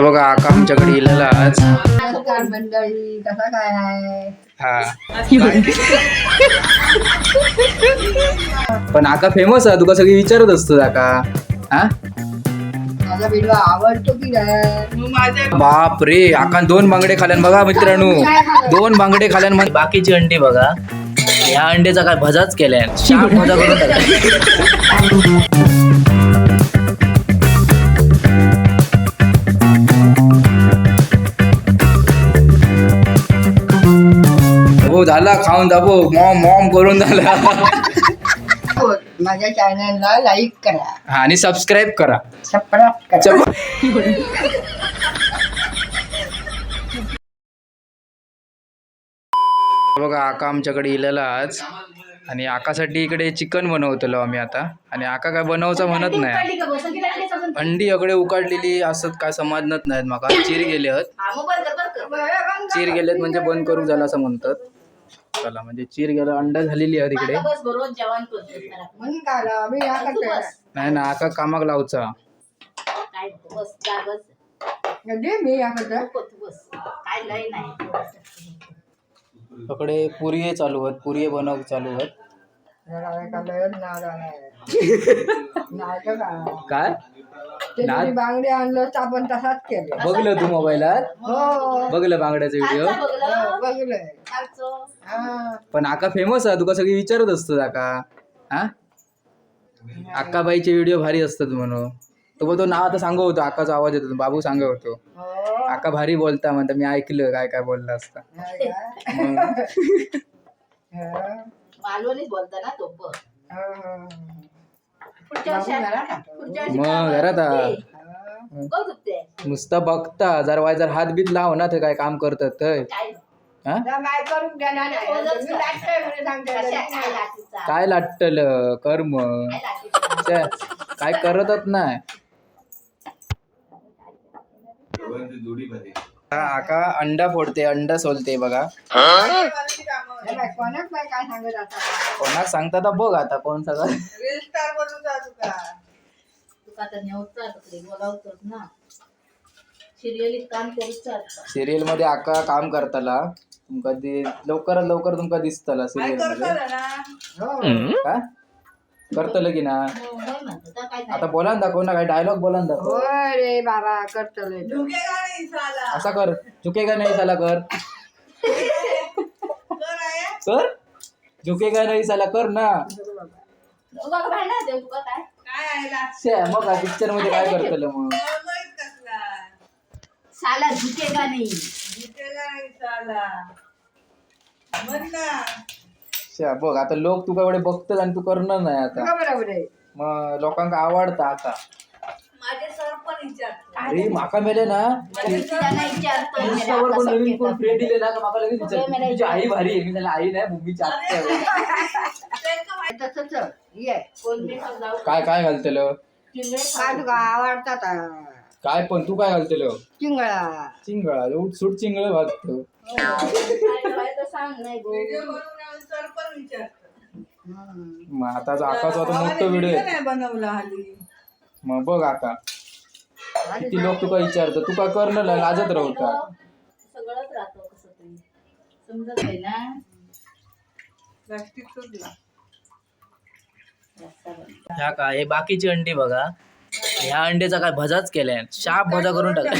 बघा आका आमच्याकडे इलेला आज. नमस्कार मंडळी कसा काय आहे हा. पण आका फेमस आहे तुका सगळी विचारत असतो आका? हा? माझा व्हिडिओ आवडतो की नाही बाप रे आका दोन बांगडे खाल्यान बघा मित्रांनो. दोन बांगडे खाल्यान मग बाकीची अंडी बघा. या अंड्याचा काय भजाच केल्यान शाप भजा करून झाला खाऊन दाबो मॉम मॉम करून झाला. माझ्या चॅनलला लाईक करा. हा आणि सबस्क्राईब करा. सबस्क्राईब करा. चल. बघा आका आमच्याकडे इलेला आज. आणि आकासाठी इकडे चिकन बनवतलो आम्ही आता. आणि आका काय बनवचा म्हणत नाही. अंडी अकडे उकाडलेली असत काय समजत नाहीत माका. चीर गेले आहेत चीर गेलेत म्हणजे बंद करू झालं असं म्हणतात. चला म्हणजे चीर गेलं अंडा झालेली आहे तिकडे. म्हणून काय आला, आम्ही या करतोय. नाही ना आका कामाक लावचा. कधी मी या करतोय? अकडे पुरिये चालू आहेत पुरिये बनव चालू आहेत. काय. नाद? बांगडे आणलं तर आपण तसाच केले. बघलं तू मोबाईलात? हो. बघलं बांगड्याचा व्हिडिओ बघलंय हा. पण आका फेमस आहे तुका सगळी विचारत असतात आका? हा? आकाबाईचे व्हिडिओ भारी असतात म्हणून. तो बोलतो नाव आता सांगू होतो आकाचा आवाज येतो बाबू सांगत होतो. हो. आका भारी बोलता म्हणता मी ऐकलं काय काय बोलला असता. नाही काय? मग? हो. मालवणीच बोलता ना तो पण हो, हो. पुढच्या वर्षी बाबू घरात आहे. पुढच्या वर्षी मग घरात आ. हो. कोण दुखते नुसता बघता जर वाय जर हात बीत लाव ना ते काय काम करतात तर काय हा काय करून देणार नाही. तुम्ही लागतंय म्हणून सांगताय. कशा काय लाटीचा काय लाटल कर्म काय लाटीचा छे, काय करतच नाही हा, आका अंडा फोडते अंडा सोलते बघा. हे कोणाक सांगत आता कोणाक सांगता तर बघ आता कोण सगळं सिरियलमध्ये आका काम करताला. तुमका लवकरात लवकर तुमका दिसतला सिरियलमध्ये हो? करतलं की ना हो, आता बोला ना दाखव ना काय डायलॉग बोला ना दाखव. होय रे बाबा करतले असा कर झुकेगा नाही साला कर. कर? झुकेगा नाही साला कर ना. तुका भांडा देऊ तुका काय शे, मग पिक्चरमध्ये काय करतलं मग? साला झुकेगा नाही. शे, बघ आता लोक तुका एवढे बघतात आणि तू करणार नाही आता. बरोबर आहे मग लोकांका आवडता आता. माझे सर पण विचारतो अरे माका मेले ना. विचारतो इंस्टावर कोण नवीन कोण फ्रेंड दिले ना का माका लगेच विचारते, तुझी आई भारी आहे. मी त्याला आई नाही आत्या आहे. ये. समजावं काय काय घालतलं? काय तुका आवडतात आ? काय पण तू काय घालतलं? चिंगळा. चिंगळा. उठ सुट चिंगळ काय तर सांग. नाही गो. हम्म. मग आता आकाचा आता मोठं व्हिडिओ आहे. बनवला हल्ली मग बघ आता. किती लोक तुका विचारतात? तू काय करणं लाजत राहता सगळंच राहतं कसं तरी. समजत आहे ना? ह्या काय? हे बाकीची अंडी बघा. ह्या अंड्याचा काय भजाच केलाय. शाप भजा करून टाकला.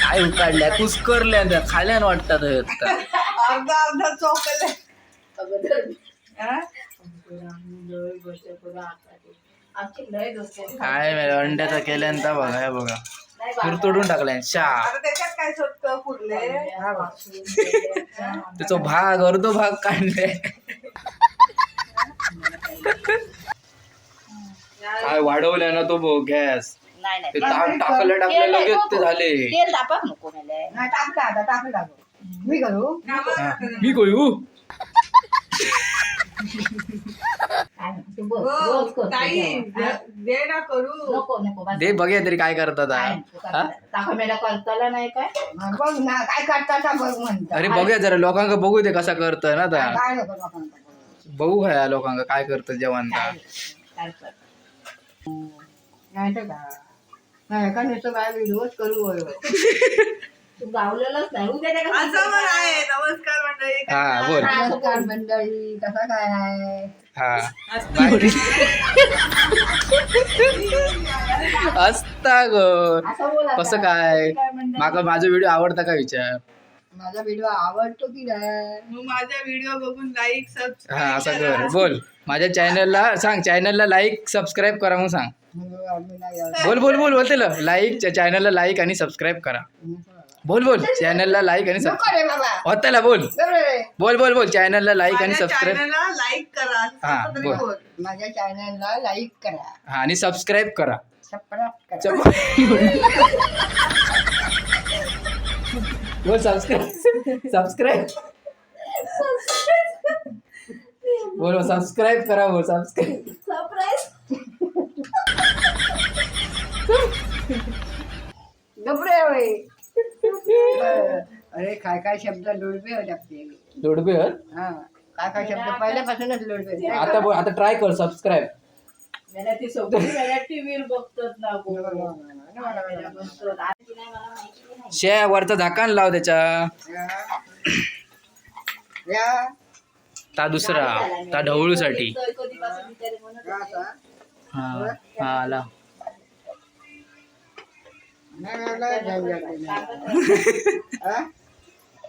काय उकाडल्या? कुसकरल्या त्या. खाल्यान वाटतात हे. अर्धा अर्धा चोकले. हा? काय माहिती, अंड्याचा केल्यानंतर बघा हे बघा. तूर तोडून टाकलाय आता त्याच्यात काय फुडले त्याचा भाग अर्धो भाग काढले. काय वाढवलाय ना तो गॅस. नाही टाकलं टाकलं लगेच ते झाले. तेल तापक नको टाकला आता टाकला. मी करू मी बघ, करतो? दे- दे ना करू नको नको बस. दे बघूया तरी काय करतात? करता. नाही काय हा, बघ ना काय करता बघ म्हणता अरे बघूया जरा लोकांका बघू दे कसा करतोय ना आता काय नको लोकांना बघू. बघू काय लोकांका काय करतं जेवण नाही तर काय नाही का नुसतं काय व्हिडिओच करू होय तू गावलेलंच नाही. उद्या त्या का असं पण आहे. नमस्कार मंडळी. हा बोल. नमस्कार मंडळी. कसा काय आहे? हा. असता ग. कसं काय? माका माझा व्हिडिओ आवडता का विचार? माझा व्हिडिओ आवडतो की नाही? माझा व्हिडिओ बघून लाईक हा असं कर. बोल. माझ्या चॅनलला सांग. चॅनलला लाईक सबस्क्राईब करा मग सांग. बोल बोल बोल. बोलते लाईक चॅनलला लाईक आणि सबस्क्राईब करा. बोल बोल. चॅनलला लाईक आणि नको सबस्क्राईब रे बाबा. होताला बोल. बरोबर. बोल बोल बोल. चॅनलला लाईक आणि माझ्या सबस्क्राईब चॅनलला लाईक करा. हा, असं तरी बोल. बोल. माझ्या चॅनलला लाईक करा. हा आणि सबस्क्राईब करा. सबस्क्राईब करा. चप- बोल. सबस्क्राईब सबस्क्राईब बोल सबस्क्राईब करा बोल. सबस्क्राईब. गबरे होय. अरे काय काय शब्द लोडबे होते आपले. हा काय काय शब्द? पहिल्यापासूनच लोडबे आता बोल आता ट्राय कर सबस्क्राईब सगळी बघतात ना गो. मला माहिती नाही. शे वरचा झाकण लाव त्याच्या. या. ता दुसरा ता ढवळूसाठी. कधीपासून म्हणत होते. हा हा आला नाही, नाही, नाही, नाही, नाही, नाही. हा?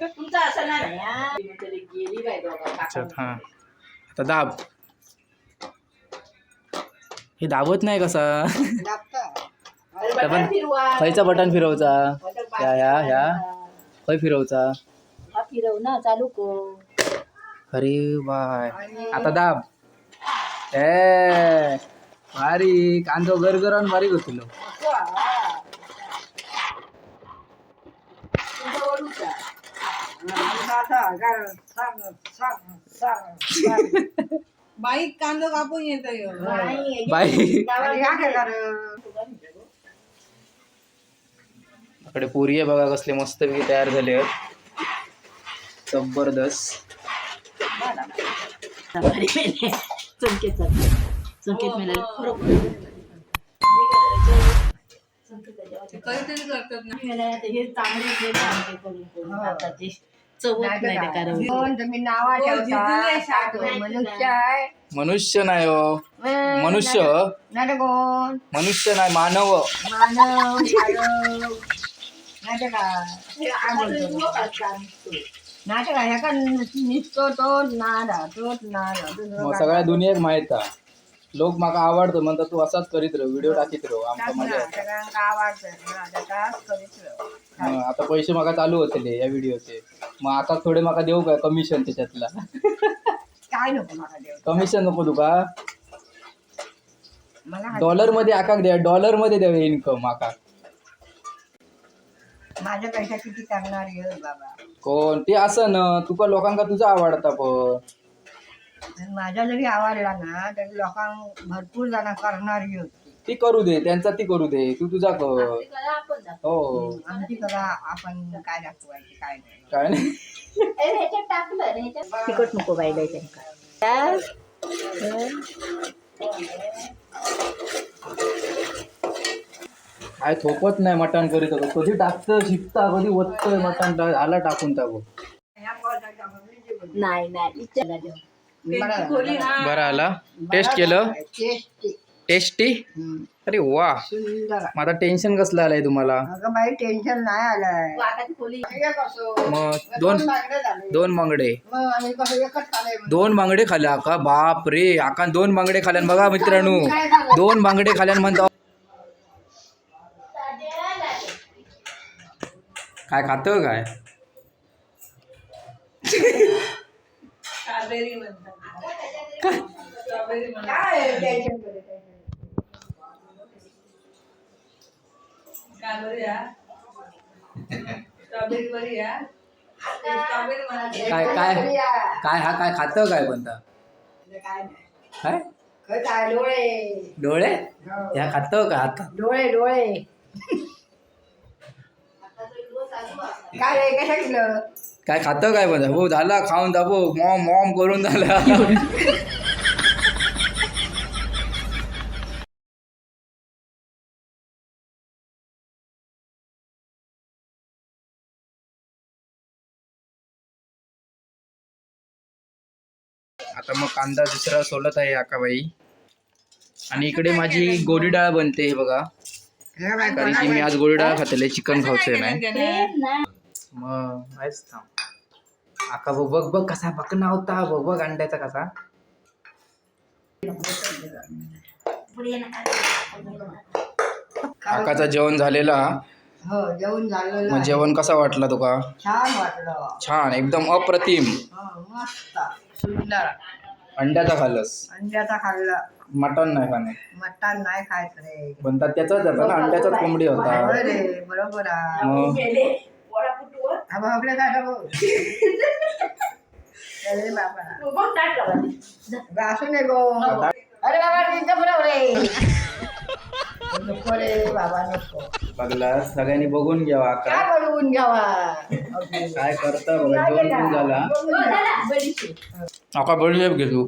तुमचं असं नाही हा. गेली अच्छा. हा. आता दाब. हे दाबत नाही कसा? पण- बटन फिरवा. खयचा बटन फिरवचा. ह्या ह्या ह्या खय फिरवचा. फिरव ना चालू कर. अरे बाय आता दाब. ए भारी. कांदो गरगरान बारीक होतलो तुझं वळूचा. हा, असा, गा- सांग, सांग, सांग, सांग. बाईक कांदा कापून येत बाई. आणि या काय करा? इकडे पुरी आहे बघा कसले मस्त तयार झाले आहेत. जबरदस्त. चमकेत कधीतरी करतात ना. हे चांगले केले आमचे करून करून आता ते चवत नाही नाही का? ते कारण कोण तुम्ही नावा हो, ठेवता. जिजूने काय तो शाळेत मनुष्य आहे. मनुष्य नाही हो. मनुष्य. कोण मनुष्य नाही मानव. काय काय बोलतो तो? नाही तर काय ह्याका निसतो तो तोच नादा दुसरं मग? सगळ्या दुनियेक माहीत का लोक माका आवडतो म्हणतात तू असाच करीत राह व्हिडिओ टाकीत राह आमका मजा येता. आता. हं, पैसे माका चालू होतले या व्हिडिओचे. मग आता थोडे माका देऊ काय कमिशन त्याच्यातला? काय नको मला देव कमिशन नको तुका मला हा- डॉलरमध्ये आकाक द्या डॉलरमध्ये द्यावे इन्कम माका माझ्या पैसा किती करणार बाबा? कोण? ते असं ना तुका लोकांका तुझा आवडता पण. माझा जरी आवडला ना तरी लोकांना भरपूर जण करणारी होती. ती करू दे त्यांचा ती करू दे तू तुझा कर. आपण दाखव. हो. आमची कला आपण काय दाखवायची काय नाही. काय नाही. ए, ह्याच्यात टाकलं रे, ह्याच्यात. तिखट नको बायला त्यांना काय थोपत नाही मटण करीत होतो. कधी टाकतं शिकता कधी वततोय मटण आला टाकून टाकू नाही नाही इच्छा बरं आला. टेस्ट केलं? टेस्टी अरे वा. मग आता टेन्शन कसलं आलंय तुम्हाला? टेन्शन नाही आलंय? मग दोन. दोन बांगडे मग आणि कसं एकच खाल्लंय म्हणून. दोन बांगडे खाल्या का बाप रे आका दोन बांगडे खाल्यान बघा मित्रांनो. दोन बांगडे खाल्यान म्हणतो काय खात काय? स्ट्रॉबेरी म्हणतात स्ट्रॉबेरी म्हणतात काय काय? काय बरी या स्ट्रॉबेरी बरी या स्ट्रॉबेरी म्हणतात काय काय काय हा काय खात काय म्हणता काय. काय काय काय डोळे डोळे हो. ह्या खात का हात डोळे डोळे काय रे कशा किलो काय खातं काय बरं? हो झाला खाऊन दाबो मॉम मॉम करून झाला. आता मग कांदा दुसरा सोलत आहे आकाबाई. आणि इकडे माझी गोडी डाळ बनते हे बघा. कारण की मी आज गोडी डाळ खातले चिकन खाऊचे नाही? मग थांब. आका बघ बघ बघ कसा बकना होता बघ बघ अंड्याचा कसा. आकाचा जेवण झालेला. हो जेवण झालेलं मग आहे. जेवण कसा वाटला तुका? छान वाटलं. छान एकदम अप्रतिम. हो, मस्त. सुंदर. अंड्याचा खाल्लंस? अंड्याचा खाल्ला. मटन नाही खाणे. मटण नाही खायचं रे. म्हणतात त्याचाच होता ना अंड्याचाच कोंबडी होता. बरोबर आहे, बरोबर आहे. मग? हा बघ, आपल्या काय बघ अरे बाबा. अगं, असू नये गो अरे बाबा तिथं बरोबर नको रे बाबा नको. बघला सगळ्यांनी बघून घ्यावा काय आका बनवून घ्यावा. काय करता बघा जेवण पण झाला आका बळी घे तू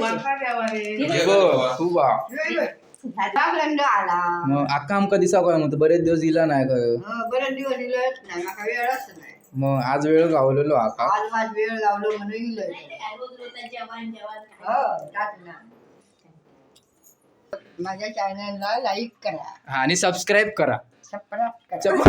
माका द्यावा रे बघ, तू बा लागलं आला. मग आका आमका दिसा काय म्हणतो बरेच दिवस दिला नाही काय? हं, बरेच दिवस नाही माका वेळच नाही. मग आज वेळ गावलेलो आका आज माझ वेळ लावलो म्हणून हो जात ना माझ्या चॅनलला लाईक करा. हा, आणि सबस्क्राईब करा. सबस्क्राईब करा. चप-